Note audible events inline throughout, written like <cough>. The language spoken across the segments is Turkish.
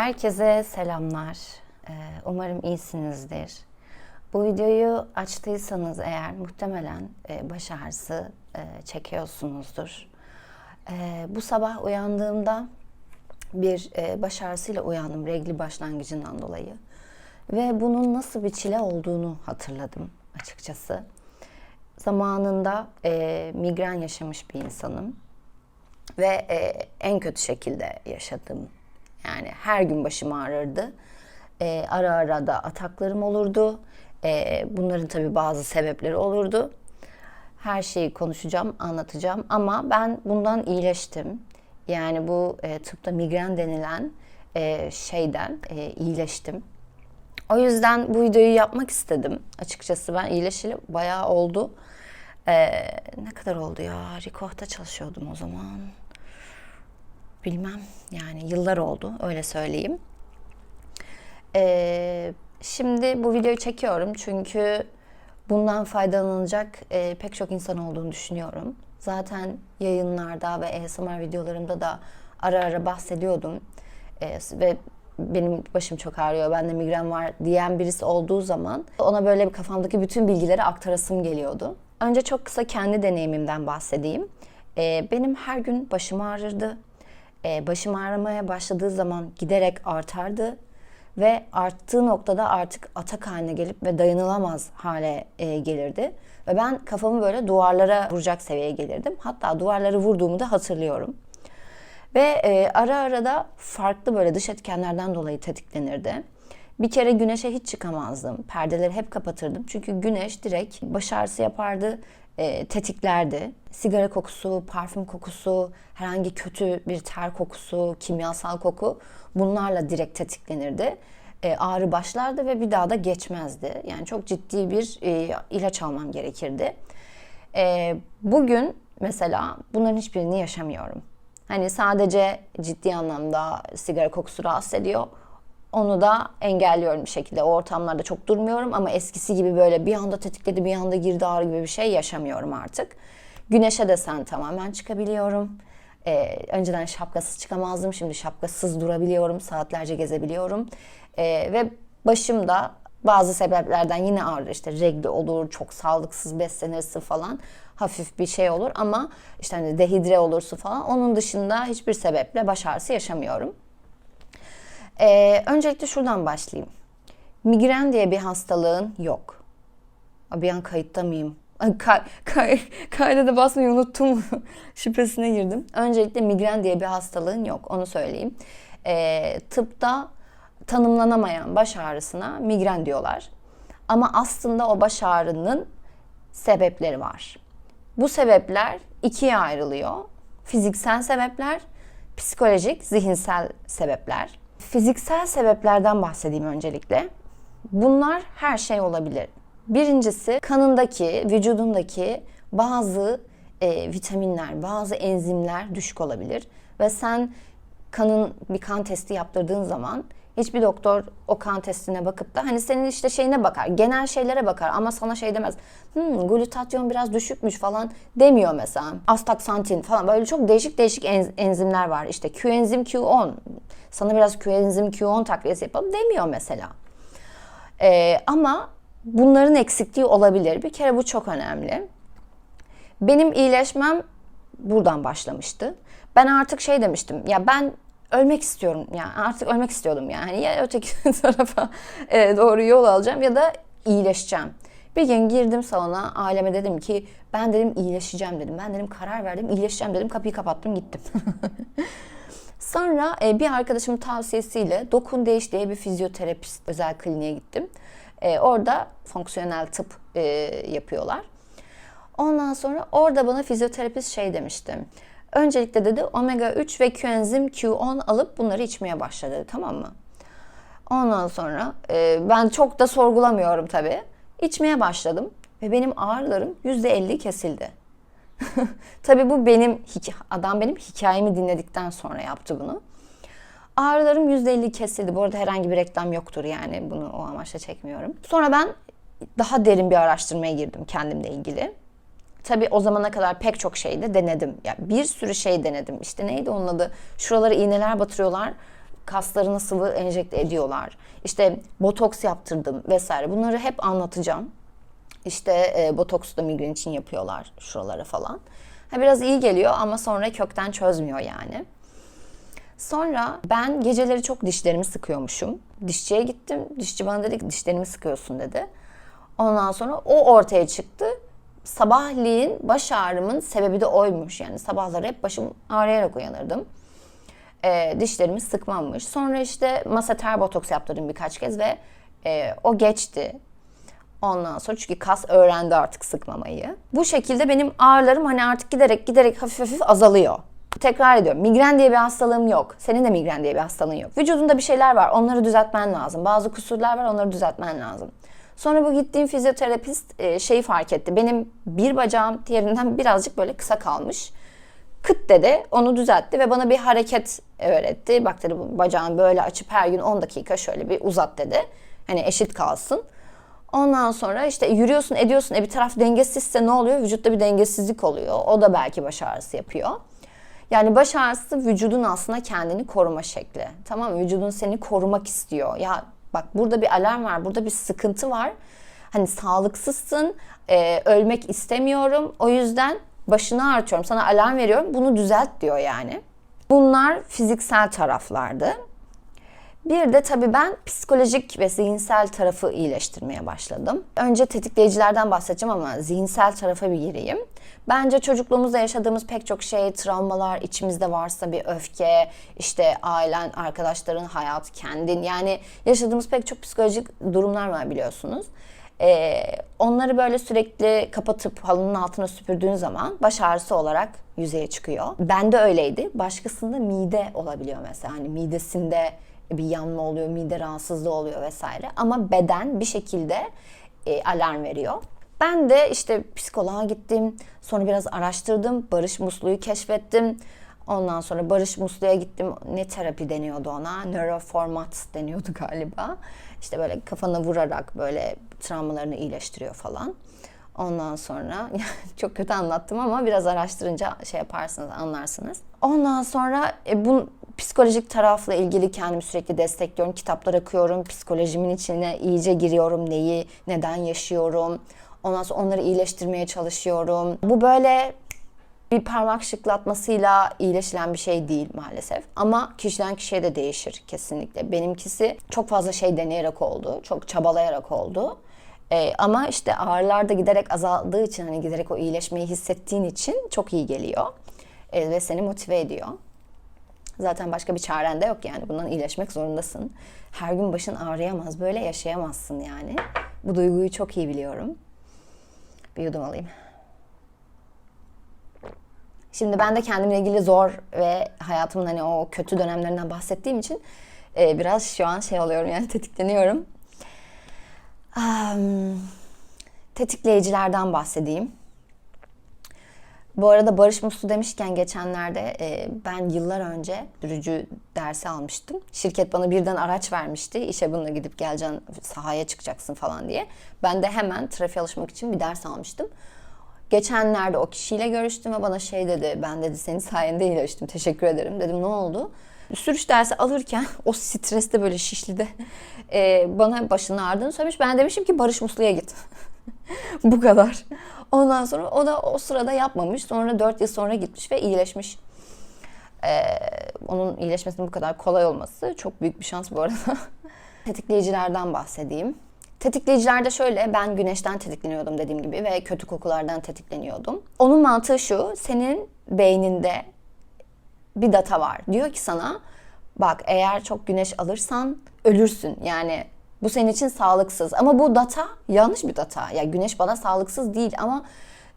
Herkese selamlar. Ee, Umarım iyisinizdir. Bu videoyu açtıysanız eğer muhtemelen e, baş ağrısı e, çekiyorsunuzdur. E, Bu sabah uyandığımda bir e, baş ağrısıyla uyandım regli başlangıcından dolayı. Ve bunun nasıl bir çile olduğunu hatırladım açıkçası. Zamanında migren yaşamış bir insanım ve en kötü şekilde yaşadım. Yani her gün başım ağrırdı. E, ara ara da ataklarım olurdu. E, bunların tabii bazı sebepleri olurdu. Her şeyi konuşacağım, anlatacağım ama ben bundan iyileştim. Yani bu e, tıpta migren denilen e, şeyden e, iyileştim. O yüzden bu videoyu yapmak istedim. Açıkçası ben iyileşeli bayağı oldu. Ee, ne kadar oldu ya? Rikoh'ta çalışıyordum o zaman. Bilmem yani yıllar oldu öyle söyleyeyim. Ee, şimdi bu videoyu çekiyorum çünkü bundan faydalanacak e, pek çok insan olduğunu düşünüyorum. Zaten yayınlarda ve ASMR videolarımda da ara ara bahsediyordum. Ee, ve benim başım çok ağrıyor, bende migren var diyen birisi olduğu zaman ona böyle bir kafamdaki bütün bilgileri aktarasım geliyordu. Önce çok kısa kendi deneyimimden bahsedeyim. Ee, benim her gün başım ağrırdı. Ee, başım ağrımaya başladığı zaman giderek artardı ve arttığı noktada artık atak haline gelip ve dayanılamaz hale e, gelirdi. Ve ben kafamı böyle duvarlara vuracak seviyeye gelirdim. Hatta duvarları vurduğumu da hatırlıyorum. Ve e, ara ara da farklı böyle dış etkenlerden dolayı tetiklenirdi. Bir kere güneşe hiç çıkamazdım. Perdeleri hep kapatırdım. Çünkü güneş direkt baş yapardı, e, tetiklerdi. Sigara kokusu, parfüm kokusu, herhangi kötü bir ter kokusu, kimyasal koku bunlarla direkt tetiklenirdi. E, ağrı başlardı ve bir daha da geçmezdi. Yani çok ciddi bir e, ilaç almam gerekirdi. E, bugün mesela bunların hiçbirini yaşamıyorum. Hani sadece ciddi anlamda sigara kokusu rahatsız ediyor. Onu da engelliyorum bir şekilde. O ortamlarda çok durmuyorum ama eskisi gibi böyle bir anda tetikledi, bir anda girdi ağrı gibi bir şey yaşamıyorum artık. Güneşe de sen tamamen çıkabiliyorum. Ee, önceden şapkasız çıkamazdım. Şimdi şapkasız durabiliyorum. Saatlerce gezebiliyorum. Ee, ve başımda bazı sebeplerden yine ağrır. İşte regli olur, çok sağlıksız beslenirsin falan. Hafif bir şey olur ama işte hani dehidre olursun falan. Onun dışında hiçbir sebeple baş ağrısı yaşamıyorum. Ee, öncelikle şuradan başlayayım. Migren diye bir hastalığın yok. Bir an kayıtta mıyım? Ay, Kay, kay, kayda da basmayı unuttum. <laughs> Şüphesine girdim. Öncelikle migren diye bir hastalığın yok. Onu söyleyeyim. Ee, tıpta tanımlanamayan baş ağrısına migren diyorlar. Ama aslında o baş ağrının sebepleri var. Bu sebepler ikiye ayrılıyor. Fiziksel sebepler, psikolojik, zihinsel sebepler. Fiziksel sebeplerden bahsedeyim öncelikle. Bunlar her şey olabilir. Birincisi kanındaki, vücudundaki bazı e, vitaminler, bazı enzimler düşük olabilir. Ve sen kanın bir kan testi yaptırdığın zaman hiçbir doktor o kan testine bakıp da hani senin işte şeyine bakar, genel şeylere bakar ama sana şey demez. Hmm, glutatyon biraz düşükmüş falan demiyor mesela. Astaksantin falan böyle çok değişik değişik enz- enzimler var. İşte Qenzim Q10 sana biraz Qenzim Q10 takviyesi yapalım demiyor mesela. Ee, ama bunların eksikliği olabilir. Bir kere bu çok önemli. Benim iyileşmem buradan başlamıştı. Ben artık şey demiştim. Ya ben ölmek istiyorum. Yani artık ölmek istiyordum yani. Ya öteki <laughs> tarafa e, doğru yol alacağım ya da iyileşeceğim. Bir gün girdim salona aileme dedim ki ben dedim iyileşeceğim dedim. Ben dedim karar verdim iyileşeceğim dedim. Kapıyı kapattım gittim. <laughs> Sonra e, bir arkadaşımın tavsiyesiyle Dokun Değiş diye bir fizyoterapist özel kliniğe gittim. E, orada fonksiyonel tıp e, yapıyorlar. Ondan sonra orada bana fizyoterapist şey demişti. Öncelikle dedi omega 3 ve koenzim Q10 alıp bunları içmeye dedi, tamam mı? Ondan sonra e, ben çok da sorgulamıyorum tabii. İçmeye başladım ve benim ağrılarım %50 kesildi. <laughs> tabii bu benim adam benim hikayemi dinledikten sonra yaptı bunu. Ağrılarım %50 kesildi. Bu arada herhangi bir reklam yoktur yani bunu o amaçla çekmiyorum. Sonra ben daha derin bir araştırmaya girdim kendimle ilgili. Tabii o zamana kadar pek çok şey de denedim. Ya bir sürü şey denedim. İşte neydi onun adı? Şuralara iğneler batırıyorlar. kaslarına sıvı enjekte ediyorlar. İşte botoks yaptırdım vesaire. Bunları hep anlatacağım. İşte e, botoks da migren için yapıyorlar şuralara falan. Ha, biraz iyi geliyor ama sonra kökten çözmüyor yani. Sonra ben geceleri çok dişlerimi sıkıyormuşum. Dişçiye gittim. Dişçi bana dedi ki dişlerimi sıkıyorsun dedi. Ondan sonra o ortaya çıktı. Sabahleyin baş ağrımın sebebi de oymuş. Yani sabahları hep başım ağrıyarak uyanırdım. Ee, dişlerimi sıkmamış. Sonra işte maseter botoks yaptırdım birkaç kez ve e, o geçti. Ondan sonra çünkü kas öğrendi artık sıkmamayı. Bu şekilde benim ağrılarım hani artık giderek giderek hafif hafif azalıyor. Tekrar ediyorum. Migren diye bir hastalığım yok. Senin de migren diye bir hastalığın yok. Vücudunda bir şeyler var. Onları düzeltmen lazım. Bazı kusurlar var. Onları düzeltmen lazım. Sonra bu gittiğim fizyoterapist e, şeyi fark etti. Benim bir bacağım diğerinden birazcık böyle kısa kalmış. Kıt dedi. Onu düzeltti ve bana bir hareket öğretti. Bak dedi bacağını böyle açıp her gün 10 dakika şöyle bir uzat dedi. Hani eşit kalsın. Ondan sonra işte yürüyorsun ediyorsun. E bir taraf dengesizse ne oluyor? Vücutta bir dengesizlik oluyor. O da belki baş ağrısı yapıyor. Yani baş ağrısı vücudun aslında kendini koruma şekli. Tamam? Vücudun seni korumak istiyor. Ya bak burada bir alarm var, burada bir sıkıntı var. Hani sağlıksızsın, e, ölmek istemiyorum. O yüzden başını ağrıtıyorum, sana alarm veriyorum. Bunu düzelt diyor yani. Bunlar fiziksel taraflardı. Bir de tabii ben psikolojik ve zihinsel tarafı iyileştirmeye başladım. Önce tetikleyicilerden bahsedeceğim ama zihinsel tarafa bir gireyim. Bence çocukluğumuzda yaşadığımız pek çok şey, travmalar, içimizde varsa bir öfke, işte ailen, arkadaşların, hayat, kendin. Yani yaşadığımız pek çok psikolojik durumlar var biliyorsunuz. Ee, onları böyle sürekli kapatıp halının altına süpürdüğün zaman baş ağrısı olarak yüzeye çıkıyor. Bende öyleydi. Başkasında mide olabiliyor mesela. Hani midesinde bir yanma oluyor, mide rahatsızlığı oluyor vesaire. Ama beden bir şekilde e, alarm veriyor. Ben de işte psikoloğa gittim. Sonra biraz araştırdım. Barış Muslu'yu keşfettim. Ondan sonra Barış Muslu'ya gittim. Ne terapi deniyordu ona? Neuroformat deniyordu galiba. İşte böyle kafana vurarak böyle travmalarını iyileştiriyor falan. Ondan sonra <laughs> çok kötü anlattım ama biraz araştırınca şey yaparsınız, anlarsınız. Ondan sonra e, bu psikolojik tarafla ilgili kendimi sürekli destekliyorum. Kitaplar okuyorum, psikolojimin içine iyice giriyorum. Neyi, neden yaşıyorum. Ondan sonra onları iyileştirmeye çalışıyorum. Bu böyle bir parmak şıklatmasıyla iyileşilen bir şey değil maalesef. Ama kişiden kişiye de değişir kesinlikle. Benimkisi çok fazla şey deneyerek oldu. Çok çabalayarak oldu. Ee, ama işte ağrılar da giderek azaldığı için hani giderek o iyileşmeyi hissettiğin için çok iyi geliyor. Ee, ve seni motive ediyor. Zaten başka bir çaren de yok yani. Bundan iyileşmek zorundasın. Her gün başın ağrıyamaz. Böyle yaşayamazsın yani. Bu duyguyu çok iyi biliyorum. Bir yudum alayım. Şimdi ben de kendimle ilgili zor ve hayatımın hani o kötü dönemlerinden bahsettiğim için e, biraz şu an şey oluyorum yani <laughs> tetikleniyorum. Um, tetikleyicilerden bahsedeyim. Bu arada Barış Muslu demişken geçenlerde e, ben yıllar önce sürücü dersi almıştım. Şirket bana birden araç vermişti. İşe bununla gidip geleceksin, sahaya çıkacaksın falan diye. Ben de hemen trafiğe alışmak için bir ders almıştım. Geçenlerde o kişiyle görüştüm ve bana şey dedi. Ben dedi senin sayende iyileştim. Teşekkür ederim. Dedim ne oldu? Sürüş dersi alırken <laughs> o streste böyle şişlide e, bana başının ağrıdığını söylemiş. Ben demişim ki Barış Muslu'ya git. <laughs> Bu kadar. Ondan sonra o da o sırada yapmamış. Sonra 4 yıl sonra gitmiş ve iyileşmiş. Ee, onun iyileşmesinin bu kadar kolay olması çok büyük bir şans bu arada. <laughs> Tetikleyicilerden bahsedeyim. Tetikleyicilerde şöyle ben güneşten tetikleniyordum dediğim gibi ve kötü kokulardan tetikleniyordum. Onun mantığı şu senin beyninde bir data var. Diyor ki sana bak eğer çok güneş alırsan ölürsün. Yani bu senin için sağlıksız. Ama bu data yanlış bir data. Ya güneş bana sağlıksız değil ama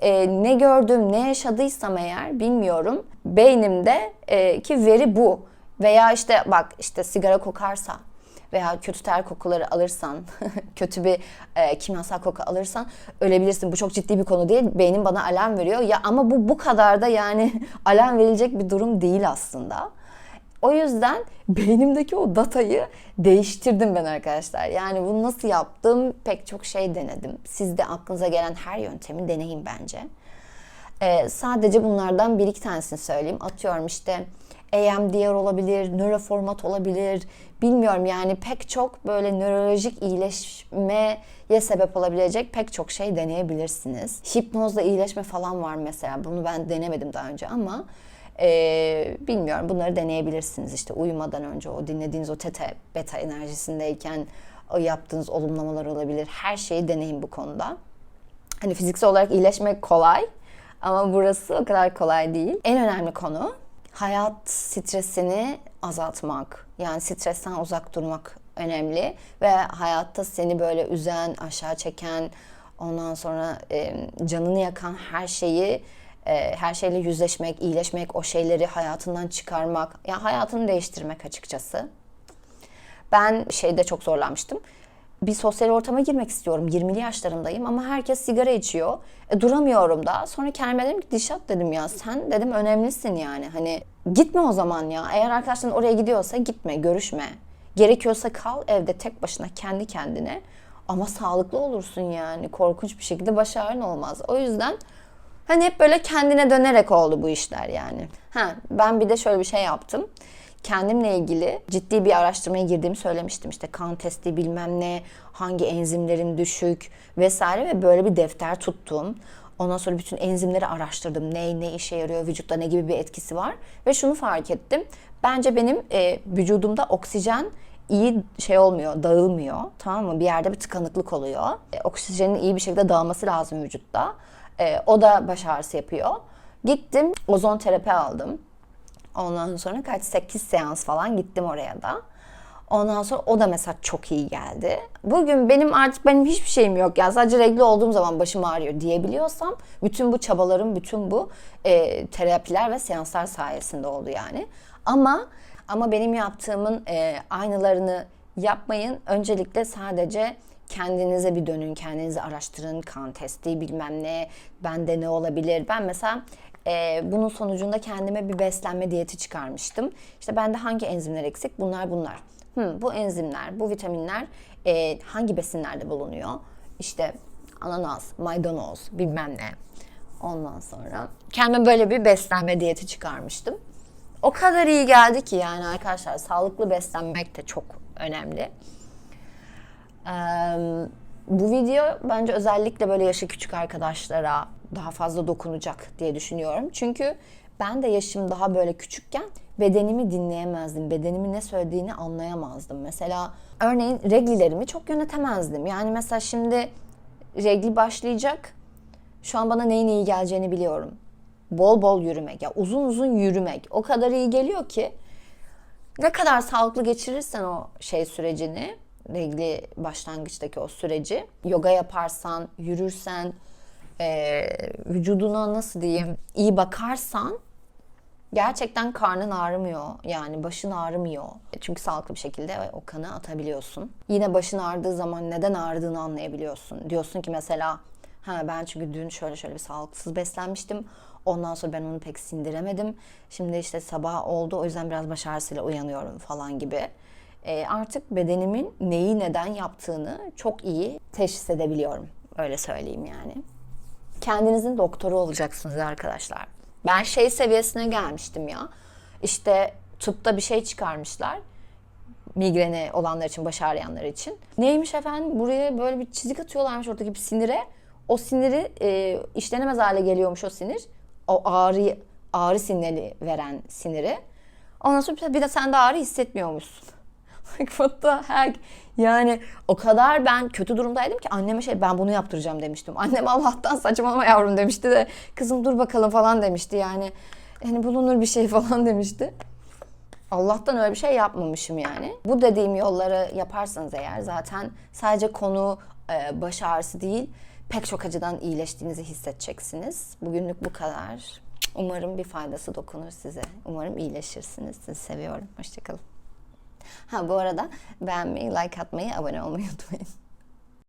e, ne gördüm, ne yaşadıysam eğer bilmiyorum. Beynimde e, ki veri bu. Veya işte bak işte sigara kokarsa veya kötü ter kokuları alırsan, <laughs> kötü bir e, kimyasal koku alırsan ölebilirsin. Bu çok ciddi bir konu değil. Beynim bana alarm veriyor. Ya ama bu bu kadar da yani <laughs> alarm verilecek bir durum değil aslında. O yüzden <laughs> beynimdeki o datayı değiştirdim ben arkadaşlar. Yani bunu nasıl yaptım? Pek çok şey denedim. Siz de aklınıza gelen her yöntemi deneyin bence. Ee, sadece bunlardan bir iki tanesini söyleyeyim. Atıyorum işte EMDR olabilir, nöroformat olabilir. Bilmiyorum yani pek çok böyle nörolojik iyileşmeye sebep olabilecek pek çok şey deneyebilirsiniz. Hipnozla iyileşme falan var mesela. Bunu ben denemedim daha önce ama ee, bilmiyorum bunları deneyebilirsiniz işte uyumadan önce o dinlediğiniz o teta beta enerjisindeyken o yaptığınız olumlamalar olabilir. Her şeyi deneyin bu konuda. Hani fiziksel olarak iyileşmek kolay ama burası o kadar kolay değil. En önemli konu hayat stresini azaltmak. Yani stresten uzak durmak önemli ve hayatta seni böyle üzen, aşağı çeken, ondan sonra e, canını yakan her şeyi e, her şeyle yüzleşmek, iyileşmek, o şeyleri hayatından çıkarmak, yani hayatını değiştirmek açıkçası. Ben şeyde çok zorlanmıştım. Bir sosyal ortama girmek istiyorum. 20'li yaşlarındayım ama herkes sigara içiyor. E, duramıyorum da. Sonra kendime dedim ki Dişat dedim ya sen dedim önemlisin yani. Hani gitme o zaman ya. Eğer arkadaşların oraya gidiyorsa gitme, görüşme. Gerekiyorsa kal evde tek başına kendi kendine. Ama sağlıklı olursun yani. Korkunç bir şekilde baş ağrın olmaz. O yüzden Hani hep böyle kendine dönerek oldu bu işler yani. Ha, ben bir de şöyle bir şey yaptım. Kendimle ilgili ciddi bir araştırmaya girdiğimi söylemiştim. İşte kan testi bilmem ne, hangi enzimlerin düşük vesaire ve böyle bir defter tuttum. Ondan sonra bütün enzimleri araştırdım. Ne, ne işe yarıyor, vücutta ne gibi bir etkisi var. Ve şunu fark ettim. Bence benim e, vücudumda oksijen iyi şey olmuyor, dağılmıyor. Tamam mı? Bir yerde bir tıkanıklık oluyor. E, oksijenin iyi bir şekilde dağılması lazım vücutta. E, o da baş ağrısı yapıyor. Gittim ozon terapi aldım. Ondan sonra kaç 8 seans falan gittim oraya da. Ondan sonra o da mesela çok iyi geldi. Bugün benim artık benim hiçbir şeyim yok ya sadece regl olduğum zaman başım ağrıyor diyebiliyorsam bütün bu çabalarım, bütün bu e, terapiler ve seanslar sayesinde oldu yani. Ama ama benim yaptığımın e, aynılarını yapmayın. Öncelikle sadece kendinize bir dönün, kendinizi araştırın, kan testi bilmem ne, bende ne olabilir. Ben mesela e, bunun sonucunda kendime bir beslenme diyeti çıkarmıştım. İşte bende hangi enzimler eksik? Bunlar bunlar. Hmm, bu enzimler, bu vitaminler e, hangi besinlerde bulunuyor? İşte ananas, maydanoz, bilmem ne. Ondan sonra kendime böyle bir beslenme diyeti çıkarmıştım. O kadar iyi geldi ki yani arkadaşlar sağlıklı beslenmek de çok önemli. Bu video bence özellikle böyle yaşı küçük arkadaşlara daha fazla dokunacak diye düşünüyorum. Çünkü ben de yaşım daha böyle küçükken bedenimi dinleyemezdim. Bedenimin ne söylediğini anlayamazdım. Mesela örneğin reglilerimi çok yönetemezdim. Yani mesela şimdi regli başlayacak. Şu an bana neyin iyi geleceğini biliyorum. Bol bol yürümek ya uzun uzun yürümek o kadar iyi geliyor ki ne kadar sağlıklı geçirirsen o şey sürecini regli başlangıçtaki o süreci yoga yaparsan, yürürsen, e, vücuduna nasıl diyeyim iyi bakarsan gerçekten karnın ağrımıyor. Yani başın ağrımıyor. Çünkü sağlıklı bir şekilde o kanı atabiliyorsun. Yine başın ağrıdığı zaman neden ağrıdığını anlayabiliyorsun. Diyorsun ki mesela ha ben çünkü dün şöyle şöyle bir sağlıksız beslenmiştim. Ondan sonra ben onu pek sindiremedim. Şimdi işte sabah oldu o yüzden biraz baş ağrısıyla uyanıyorum falan gibi e, artık bedenimin neyi neden yaptığını çok iyi teşhis edebiliyorum. Öyle söyleyeyim yani. Kendinizin doktoru olacaksınız arkadaşlar. Ben şey seviyesine gelmiştim ya. İşte tıpta bir şey çıkarmışlar. Migreni olanlar için, baş ağrıyanlar için. Neymiş efendim? Buraya böyle bir çizik atıyorlarmış oradaki bir sinire. O siniri e, işlenemez hale geliyormuş o sinir. O ağrı ağrı sinyali veren siniri. Ondan sonra bir de sen de ağrı hissetmiyormuşsun. What the heck? Yani o kadar ben kötü durumdaydım ki anneme şey ben bunu yaptıracağım demiştim. Annem Allah'tan saçmalama yavrum demişti de kızım dur bakalım falan demişti yani. Yani bulunur bir şey <laughs> falan demişti. Allah'tan öyle bir şey yapmamışım yani. Bu dediğim yolları yaparsanız eğer zaten sadece konu e, baş ağrısı değil pek çok acıdan iyileştiğinizi hissedeceksiniz. Bugünlük bu kadar. Umarım bir faydası dokunur size. Umarım iyileşirsiniz. Sizi seviyorum. Hoşçakalın. Ha bu arada beğenmeyi, like atmayı, abone olmayı unutmayın.